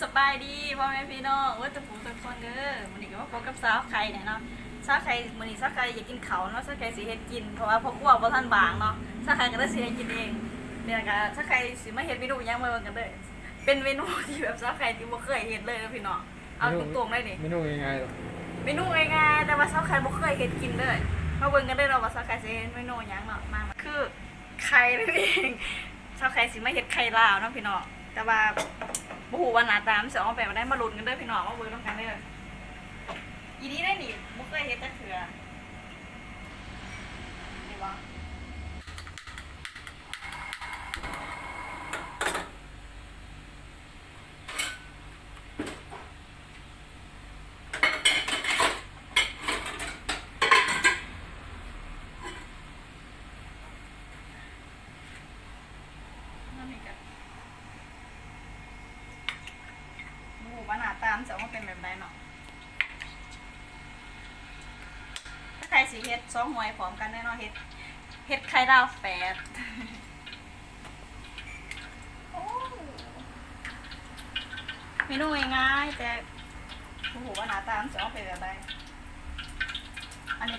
สบายดีพ่อแม่พี่น้องว่าจะผมทุกคนเด้อมื้อนี้ก็มาพบกับสาวไข่เนี่ยเนาะสาวไข่มื้อนี้สาวไข่อยากกินเขาวเนาะสาวไข่สิเฮ็ดกินเพราะว่าพ่อครัวบ่ทันบางเนาะสาวไข่ก็เลยสิเฮ็ดกินเองเนี่ยก็สาวไข่สิมาเฮ็ดเมนูหยังมาเบิ่งกันเด้อเป็นเมนูที่แบบสาวไข่ที่บ่เคยเฮ็ดเลยนะพี่น้องเอาตรงๆเลยนี่เมนูยังไงหรอเมนูง่ายๆแต่ว่าสาวไข่บ่เคยเฮ็ดกินเลยมาเบิ่งกันเด้อเนาะว่าสาวไข่สิเฮ็ดเมนูหยังเนาะมาคือไข่นั่นเองสาวไข่สิมาเฮ็ดไข่ลาวเนาะพี่น้อง แต่ว่าบฮูว่าหน้าตามนสิออกมาแบบได้มาลุ้นกันเด้อพี่น้องว่าเบิ่งต้องกันเด้ออีนี้ได้หนีบ่เคยเฮ็ดจักเทื่อนี่บ่นั่นนี่ก็ โอ้โหว่าหน้าตา มนจะออกมาเป็นแบบใดเนาะถ้าใครสีเฮ็ดสองหวยพร้อมกันแน่นอนเฮ็ดเฮ็ดไข่ดาวแฝดโอ้เมนูง่ายๆแต่โอ้โหว่าหน้าตามนจะออกเป็นแบบใดอันนี้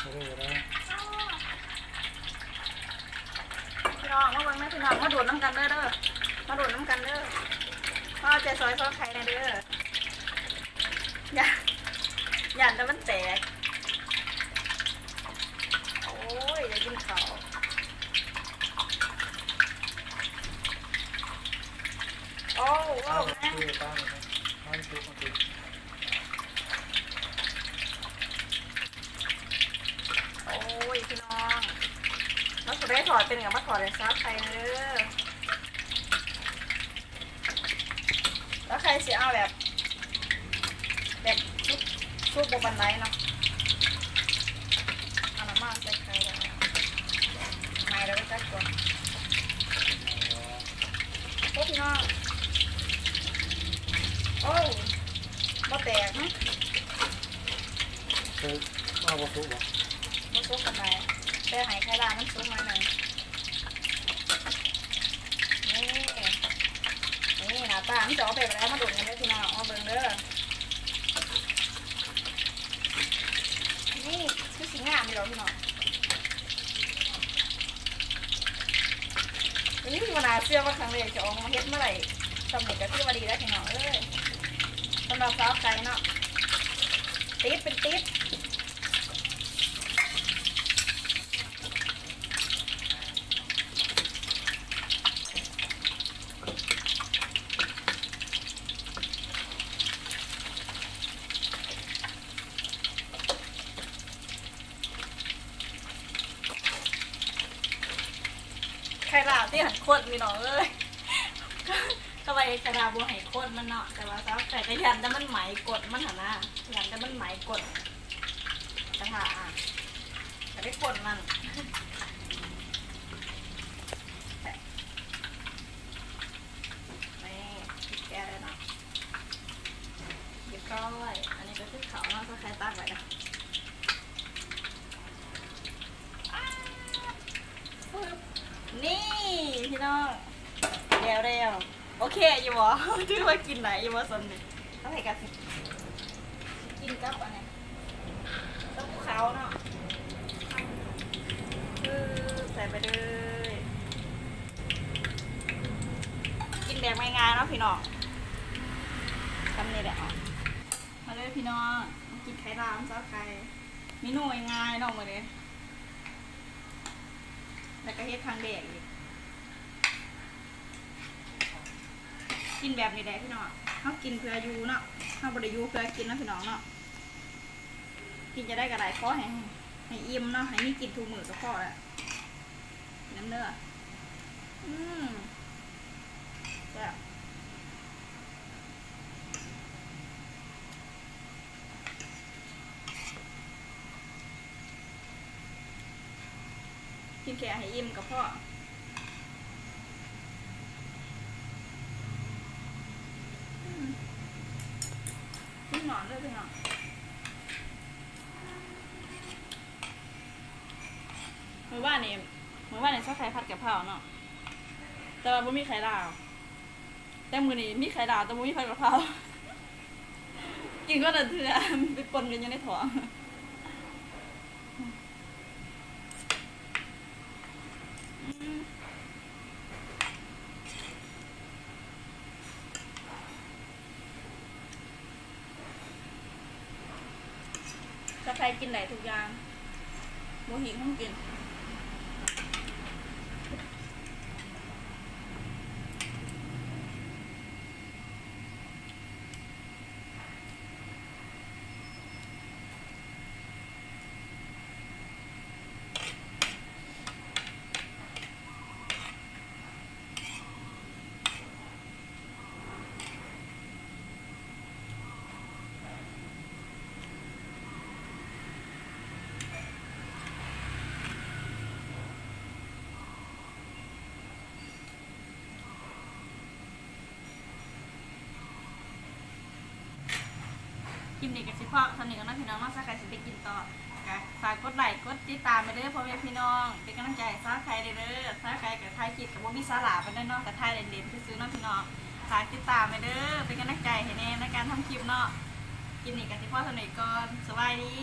ไม่รู้นะพี่น้องมาเบิ่งแม่พี่น้องมาดูดน้ำกันเด้อเด้อมาดูดน้ำกันเด้อ พ่อจะซอยซอสไข่นะเด้ออย่าอย่าแต่มันแตก โอ้ยอยากกินข้าวโอ้โอ้แม่คือตั้งมันคือมันคือโอ้ยพี่น้องแล้วสุดได้ถอดเป็นกับมาถอดเลยซับไข่นะเด้อแล้วใคร สิเอาแบบ แบบซุปซุปบบันไดเนาะเอาน้ำมันใส่ไข่แล้วไม่แล้วก็จัดก่อนโอ้พี่น้องโอ้บ่แตกนะคือเอาวัตถุบ่มันซุปกันได้แต่ให้ไข่ดาวมันซุปมาหน่อยนี่ บ้าตามันจะเอาไปแล้วมาดูดกันได้อพี่น้องมาเบิ่งเด้อนี่คือสีงามดีเหรอพี่น้องนี่คือวันาเชื่อว่าครั้งแรกจะออกมาเฮ็ดเมื่อไหร่สำเร็จก็คือว่าดีแล้วพี่น้องเอ้ยสำหรับสาวไก่เนาะติ๊ดเป็นติ๊ด ข่ลาวที่หันโคตรมีหนองเอ้ยก็ไปไข่ลาบัวไห้โคตรมันเนาะแต่ว่าสาวไข่ก็ยันแต่มันไหมกดมันหันหน้ายันแต่มันไหมกดจังหวะอะแต่ได้กดมันนี่ผิดแก้เลยเนาะเรียบร้อยอันนี้ก็คือเขาเนาะก็ใครตั้งไว้นะ นี่ พี่น้องเร็วเร็วโอเคอยู่บ่ถือว่ากินไหนอยู่บ่สนดิเท่าไหร่กันสิกินกับอันไหนต้องภูเขาเนาะคือใส่ไปเลยกินแบบง่ายๆเนาะพี่น้องทำนี่แหละอ๋อมาเลยพี่น้องกินไข่ดาวซอสไข่เมนูง่ายๆเนาะมาเลยแล้วก็เฮ็ดทางแดกอีก กินแบบนี้ได้พี่น้องเขากินเพื่ออยู่เนาะเขาบริยูเพื่อกินนะพี่น้องเนาะกินจะได้กระไรข้อให้ให้อิ่มเนาะให้มีกินถูมือก็พอแล้วน้ำเนื้ออืมแซ่บกินแค่ให้อิ่มก็พอ พี่หนอนเลยพี่หนอนเมื่อวานนี่เมื่อวานนี่ชอบไข่ผัดกะเพราเนาะแต่ว่าไม่มีไข่ดาว แต่มือนี้มีไข่ดาวแต่บ่มีไข่กะเพรากินก็แต่เถื่อไปปนกันอยู่ในท้องอืมถ้า ใครกินไหนทุกอย่างโมหิงต้องกิน ลิปนี้กับชิพ่อสนิทกันนะพี่น้องเนาะถ้าใครสิไปกินต่อก็ฝากกดไลค์กดติดตามไปเด้อพ่อแม่พี่น้องเป็นกำลังใจสาวใครเด้อสาวใครกับไทยคิดกับว่ามีสาระไปได้เนาะกับไทยเด่นๆซื้อน้องพี่น้องฝากติดตามไปเด้อเป็นกำลังใจให้แน่ในการทำคลิปเนาะคลิปนี้กับชิพ่อสนิทก่อนสบายดี